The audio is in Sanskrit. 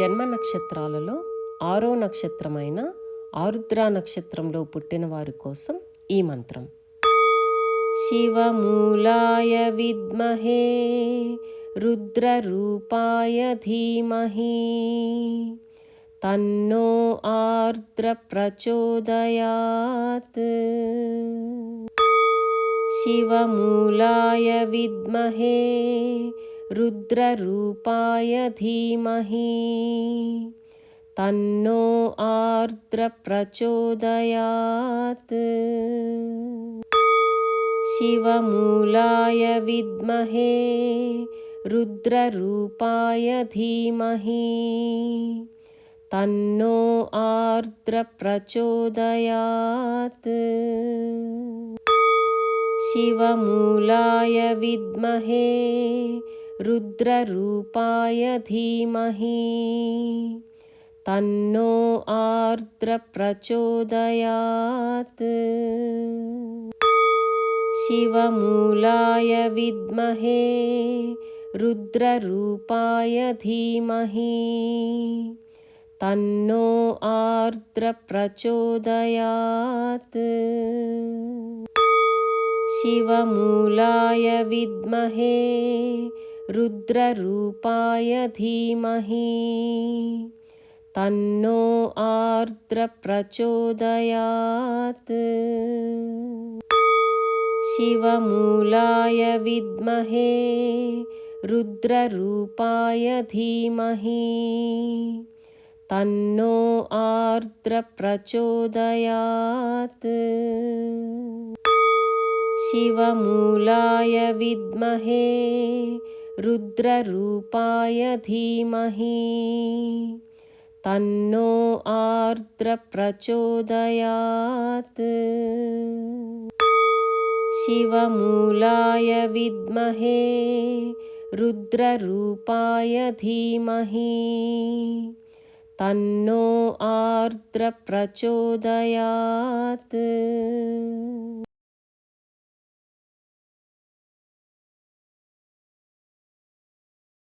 జన్మ నక్షత్రాలలో ఆరో నక్షత్రమైన ఆరుద్ర నక్షత్రంలో పుట్టిన వారి కోసం ఈ మంత్రం. శివమూలాయ విద్మహే రుద్రరూపాయ ధీమహి తన్నో ఆర్ద్ర ప్రచోదయాత్. శివమూలాయ విద్మహే रुद्ररूपाय धीमहि। तन्नो आर्द्रप्रचोदयात्। शिवमूलाय विद्महे रुद्ररूपाय धीमहि। तन्नो आर्द्रप्रचोदयात्। शिवमूलाय विद्महे रुद्ररूपाय धीमहि। तन्नो आर्द्रप्रचोदयात्। शिवमूलाय विद्महे रुद्ररूपाय धीमहि। तन्नो आर्द्रप्रचोदयात्। शिवमूलाय विद्महे रुद्ररूपाय धीमहि। तन्नो आर्द्रप्रचोदयात्। शिवमूलाय विद्महे रुद्ररूपाय धीमहि। तन्नो आर्द्रप्रचोदयात्। शिवमूलाय विद्महे रुद्ररूपाय धीमहि। तन्नो आर्द्रप्रचोदयात्। शिवमूलाय विद्महे रुद्ररूपाय धीमहि। तन्नो आर्द्रप्रचोदयात्।